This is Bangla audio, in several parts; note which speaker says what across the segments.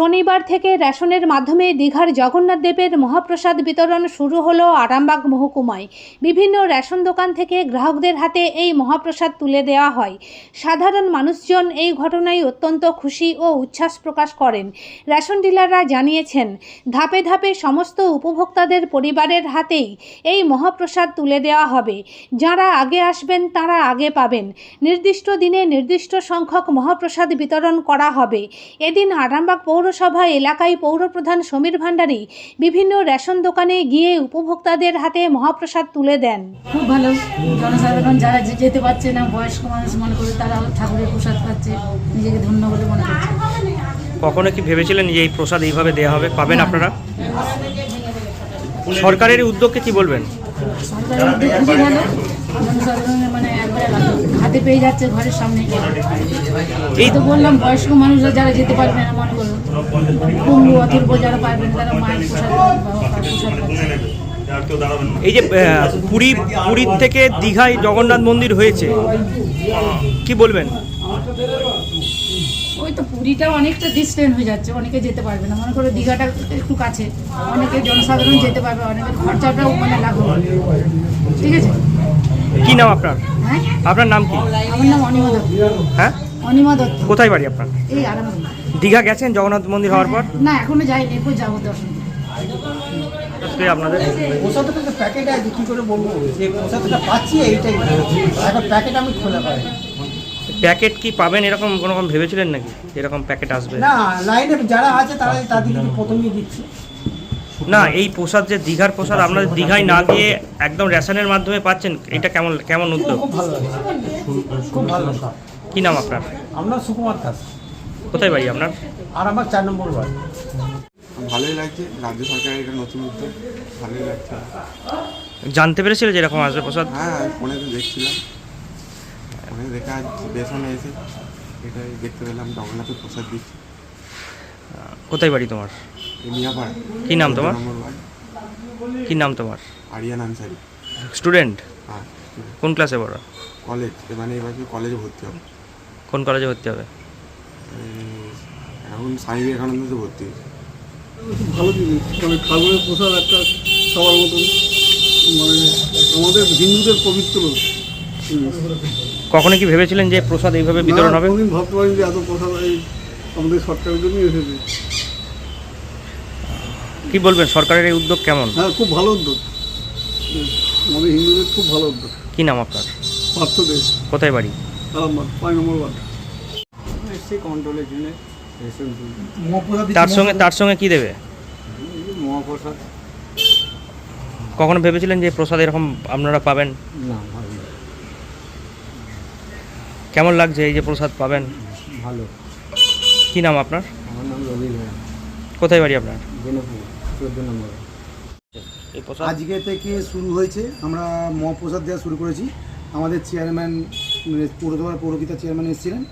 Speaker 1: শনিবার থেকে রেশনের মাধ্যমে দীঘার জগন্নাথ দেবের মহাপ্রসাদ বিতরণ শুরু হলো আরামবাগ মহকুমায়। বিভিন্ন রেশন দোকান থেকে গ্রাহকদের হাতে এই মহাপ্রসাদ তুলে দেওয়া হয়। সাধারণ মানুষজন এই ঘটনায় অত্যন্ত খুশি ও উচ্ছ্বাস প্রকাশ করেন। রেশন ডিলাররা জানিয়েছেন, ধাপে ধাপে সমস্ত উপভোক্তাদের পরিবারের হাতেই এই মহাপ্রসাদ তুলে দেওয়া হবে। যারা আগে আসবেন, তারা আগে পাবেন। নির্দিষ্ট দিনে নির্দিষ্ট সংখ্যক মহাপ্রসাদ বিতরণ করা হবে। এদিন আরামবাগ পৌরসভা এলাকায় পৌরপ্রধান সমীর ভান্ডারী বিভিন্ন রেশন দোকানে গিয়ে উপভোক্তাদের হাতে মহাপ্রসাদ তুলে দেন।
Speaker 2: খুব ভালো। জনসাধারণ যারা যেতে পারছে না বয়স্ক মানুষ মনে করে তারা ঠাকুরের প্রসাদ পাচ্ছে নিজেকে ধন্য বলে মনে করছে।
Speaker 3: কখনো কি ভেবেছিলেন যে এই প্রসাদ এইভাবে দেওয়া হবে? পাবেন আপনারা? সরকারের উদ্যোগকে কি বলবেন?
Speaker 2: সরকারের উদ্যোগ খুবই ভালো। জনসাধারণের মানে হাতে পেয়ে যাচ্ছে ঘরের সামনে এই তো বললাম বয়স্ক মানুষরা যারা যেতে পারবে না মনে অথর্ব যারা পারবেন তারা মায়ের প্রসাদ প্রসাদ
Speaker 3: এই যে পুরী পুরীর থেকে দীঘায় জগন্নাথ মন্দির হয়েছে কি বলবেন?
Speaker 2: ওই তো পুরীটা অনেকটা ডিস্টেন্স হয়ে যাচ্ছে অনেকে যেতে পারবে না। মনে করো দীঘাটা একটু কাছে অনেকে জনসাধারণ যেতে পারবে অনেকের খরচাটাও মানে লাগবে। ঠিক আছে?
Speaker 3: কি নাম আপনার?
Speaker 2: হ্যাঁ?
Speaker 3: আপনার নাম কি?
Speaker 2: আমার নাম অনিমা দত্ত।
Speaker 3: হ্যাঁ?
Speaker 2: অনিমা দত্ত।
Speaker 3: কোথায় বাড়ি আপনার?
Speaker 2: এই
Speaker 3: দীঘা গেছেন জগন্নাথ মন্দির হওয়ার পর?
Speaker 2: না এখনও যাইনি এরপর যাব দর্শন
Speaker 3: আপনাদের
Speaker 4: প্যাকেট আছে কী করে বলব। যে প্রসাদটা পাচ্ছি এইটাই। একটা প্যাকেট আমি খোলা পাই।
Speaker 3: প্যাকেট কি পাবেন এরকম কোনো রকম ভেবেছিলেন নাকি? এরকম প্যাকেট আসবে?
Speaker 4: না লাইনে যারা আছে তারা তাদেরকে প্রথমেই দিচ্ছি।
Speaker 3: না এই প্রসাদ যে দীঘার প্রসাদ আপনাদের দীঘায় না গিয়ে একদম রেশনের মাধ্যমে পাচ্ছেন এটা কেমন কেমন উদ্যোগ?
Speaker 4: খুব ভালো লাগে। খুব ভালো
Speaker 3: কি নাম আপনার?
Speaker 4: আমরা সুকুমার দাস।
Speaker 3: কোথায় বাড়ি আপনার?
Speaker 4: আর আমার চার নম্বর ওয়ার্ড।
Speaker 5: ভালোই লাগছে রাজ্য সরকারের এটা নতুন উদ্যোগ ভালোই লাগছে।
Speaker 3: জানতে পেরেছিলে যে এরকম আসবে প্রসাদ?
Speaker 5: হ্যাঁ ফোনে তো দেখছিলাম। ফোনে দেখা বেসনে এসে এটাই দেখতে পেলাম জগন্নাথের প্রসাদ দিচ্ছে।
Speaker 3: কোথায় বাড়ি তোমার?
Speaker 5: মিয়াপাড়া
Speaker 3: কি নাম তোমার? কি নাম তোমার?
Speaker 5: আরিয়ান আনসারি
Speaker 3: স্টুডেন্ট?
Speaker 5: হ্যাঁ
Speaker 3: কোন ক্লাসে পড়ো?
Speaker 5: কলেজ মানে এবার কলেজে ভর্তি হবে?
Speaker 3: কোন কলেজে ভর্তি হবে?
Speaker 5: এখন স্বামী বিবেকানন্দতে ভর্তি
Speaker 6: ভালো জিনিস মানে ঠাকুরের প্রসাদ একটা সবার মতন। মানে আমাদের হিন্দুদের পবিত্র।
Speaker 3: কখনো কি ভেবেছিলেন যে প্রসাদ এইভাবে বিতরণ হবে?
Speaker 6: ভাবতে পারিনি যে এত প্রসাদ এই আমাদের সরকারের জন্যই এসেছে।
Speaker 3: কি বলবেন সরকারের এই উদ্যোগ কেমন?
Speaker 6: হ্যাঁ খুব ভালো উদ্যোগ। আমাদের হিন্দুদের খুব ভালো উদ্যোগ।
Speaker 3: কি নাম আপনার?
Speaker 6: পার্থ দেশ।
Speaker 3: কোথায় বাড়ি?
Speaker 6: আরামবাগ পাঁচ নম্বর ওয়ার্ড।
Speaker 7: এসছি কন্ট্রোলের জন্য।
Speaker 3: তার সঙ্গে তার সঙ্গে কি দেবে?
Speaker 7: মহাপ্রসাদ।
Speaker 3: কখনো ভেবেছিলেন যে প্রসাদ এরকম আপনারা পাবেন?
Speaker 7: না
Speaker 3: কেমন লাগছে এই যে প্রসাদ পাবেন?
Speaker 7: ভালো।
Speaker 3: কি নাম আপনার?
Speaker 7: আমার নাম রবীন্দ্র রায়।
Speaker 3: কোথায় বাড়ি আপনার?
Speaker 7: জেনেপুর চোদ্দ নম্বর।
Speaker 4: আজকে থেকে শুরু হয়েছে আমরা মহাপ্রসাদ দেওয়া শুরু করেছি। আমাদের চেয়ারম্যান পৌরসভার পৌরপিতা চেয়ারম্যান এসেছিলেন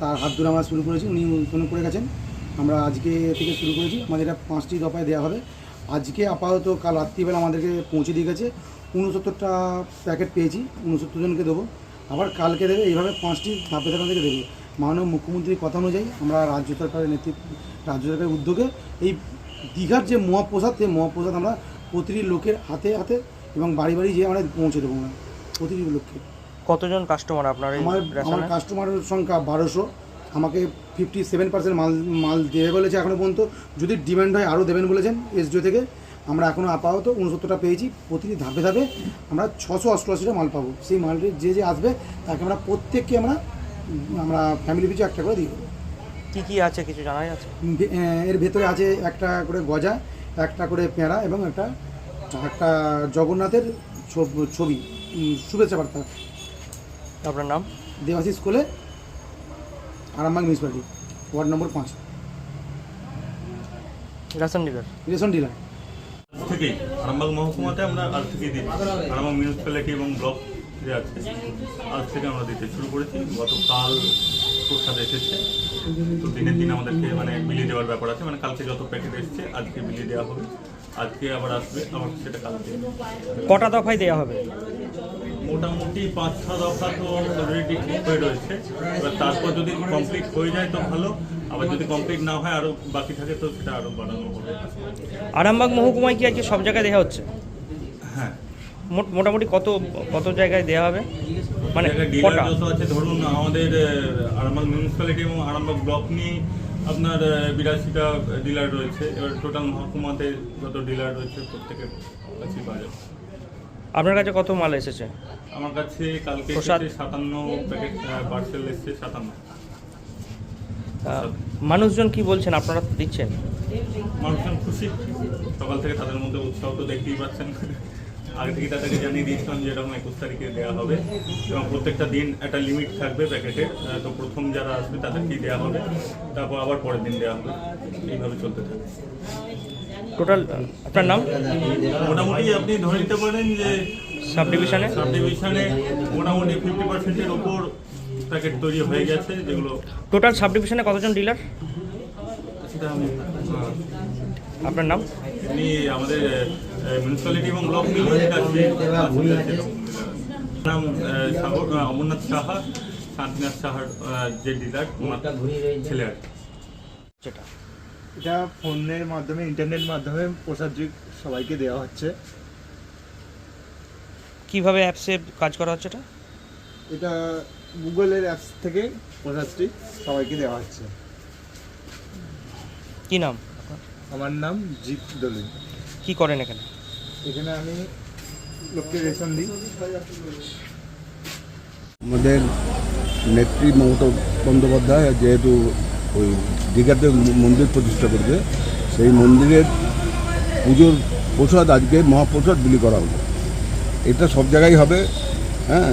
Speaker 4: তার হাত ধরে আমরা শুরু করেছি উনি উদ্বোধন করে গেছেন। আমরা আজকে থেকে শুরু করেছি আমাদের এটা পাঁচটি দফায় দেওয়া হবে। আজকে আপাতত কাল রাত্রিবেলা আমাদেরকে পৌঁছে দিয়ে গেছে উনসত্তরটা প্যাকেট পেয়েছি উনসত্তর জনকে দেবো। আবার কালকে দেবে এইভাবে পাঁচটি ধাপে ধাপে থেকে দেবে। মাননীয় মুখ্যমন্ত্রীর কথা অনুযায়ী আমরা রাজ্য সরকারের নেতৃত্ব রাজ্য সরকারের উদ্যোগে এই দীঘার যে মহাপ্রসাদ সেই মহাপ্রসাদ আমরা প্রতিটি লোকের হাতে হাতে এবং বাড়ি বাড়ি যেয়ে আমরা পৌঁছে দেবো আমরা প্রতিটি লোককে।
Speaker 3: কতজন কাস্টমার আপনার
Speaker 4: আমার আমার কাস্টমারের সংখ্যা বারোশো আমাকে ফিফটি সেভেন পার্সেন্ট মাল মাল দেবে বলেছে এখনও পর্যন্ত। যদি ডিমান্ড হয় আরও দেবেন বলেছেন এসডিও থেকে আমরা এখনও আপাতত উনসত্তরটা পেয়েছি প্রতিটি ধাপে ধাপে আমরা ছশো অষ্টআশিটা মাল পাবো। সেই মালটি যে যে আসবে তাকে আমরা প্রত্যেককে আমরা আমরা ফ্যামিলি পিছু একটা করে দেবো।
Speaker 3: কি কি আছে কিছু জানাই আছে?
Speaker 4: এর ভেতরে আছে একটা করে গজা একটা করে পেঁড়া এবং একটা একটা জগন্নাথের ছব- শুভেচ্ছা বার্তা।
Speaker 3: আপনার নাম?
Speaker 4: দেবাশিস স্কুলে আরামবাগ মিউনিসিপ্যালিটি ওয়ার্ড নম্বর পাঁচ।
Speaker 3: Ration dealer.
Speaker 4: Ration dealer.
Speaker 8: থেকেই আরামবাগ মহকুমাতে আমরা আজ থেকেই দিচ্ছি আরামবাগ মিউনিসিপ্যালিটি এবং ব্লক যে আছে আজ থেকে আমরা দিতে শুরু করেছি গতকাল প্রসাদ এসেছে। তো দিনের দিন আমাদেরকে মানে বিলিয়ে দেওয়ার ব্যাপার আছে মানে কালকে যত প্যাকেট এসছে আজকে বিলিয়ে দেওয়া হবে। আজকে আবার আসবে আবার সেটা কালকে।
Speaker 3: কটা দফায় দেওয়া হবে?
Speaker 8: মোটামুটি পাঁচ ছ দফা তো অলরেডি ঠিক হয়ে রয়েছে। এবার তারপর যদি কমপ্লিট হয়ে যায় তো ভালো আবার যদি কমপ্লিট না হয় আরও বাকি থাকে তো সেটা আরও বাড়ানো হবে।
Speaker 3: আরামবাগ মহকুমায় কি আজকে সব জায়গায় দেওয়া হচ্ছে?
Speaker 8: হ্যাঁ।
Speaker 3: মোটামুটি কত কত জায়গায় দেওয়া হবে? মানে কটা?
Speaker 8: আছে ধরুন আমাদের আরামবাগ মিউনিসিপ্যালিটি এবং আরামবাগ ব্লক নিয়ে আপনার বিরাশিটা ডিলার রয়েছে। এবার টোটাল মহকুমাতে যত ডিলার রয়েছে প্রত্যেকের কাছে যাবে
Speaker 3: আপনার কাছে কত মাল এসেছে?
Speaker 8: আমার কাছে কালকে? সাতান্ন প্যাকেট পার্সেল এসেছে সাতান্ন।
Speaker 3: মানুষজন কি বলছেন? আপনারা দিচ্ছেন?
Speaker 8: মানুষজন খুশি। সকাল থেকে তাদের মধ্যে উৎসাহ তো দেখতেই পাচ্ছেন। আগে থেকে তাদেরকে জানিয়ে দিয়েছিলাম যে এরকম একুশ তারিখে দেওয়া হবে। এবং প্রত্যেকটা দিন একটা লিমিট থাকবে প্যাকেটে। তো প্রথম যারা আসবে তাদেরকেই দেওয়া হবে। তারপর আবার পরের দিন দেওয়া হবে। এইভাবে চলতে থাকে।
Speaker 3: টোটাল আপনার নাম?
Speaker 8: মোটামুটি আপনি ধরে নিতে পারেন যে
Speaker 3: সাব ডিভিশনে
Speaker 8: সাব ডিভিশনে মোটামুটি ফিফটি পার্সেন্টের ওপর প্যাকেট তৈরি হয়ে গেছে যেগুলো
Speaker 3: টোটাল সাব ডিভিশনে কতজন ডিলার
Speaker 8: সেটা
Speaker 3: আপনার নাম?
Speaker 8: এমনি আমাদের মিউনিসিপ্যালিটি এবং ব্লক মিলিয়ে এটা নাম সাগর অমরনাথ সাহা শান্তিনাথ সাহার যে ডিলার ওনার ছেলে আর।
Speaker 3: যেটা
Speaker 9: এটা ফোনের মাধ্যমে ইন্টারনেট মাধ্যমে প্রসাদ সবাইকে দেওয়া হচ্ছে।
Speaker 3: কীভাবে অ্যাপসে কাজ করা হচ্ছে এটা?
Speaker 9: এটা গুগলের অ্যাপস থেকে প্রসাদটি সবাইকে দেওয়া হচ্ছে।
Speaker 3: কি নাম
Speaker 9: আমার নাম জিৎ দলুই।
Speaker 3: কি করেন এখানে?
Speaker 9: এখানে আমি লোককে রেশন দিই।
Speaker 10: আমাদের নেত্রী মমতা বন্দ্যোপাধ্যায় যেহেতু ওই দীঘাতে মন্দির প্রতিষ্ঠা করবে সেই মন্দিরের পুজোর প্রসাদ আজকে মহাপ্রসাদ বিলি করা হবে এটা সব জায়গায় হবে হ্যাঁ?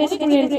Speaker 1: রেস্টুরেন্টে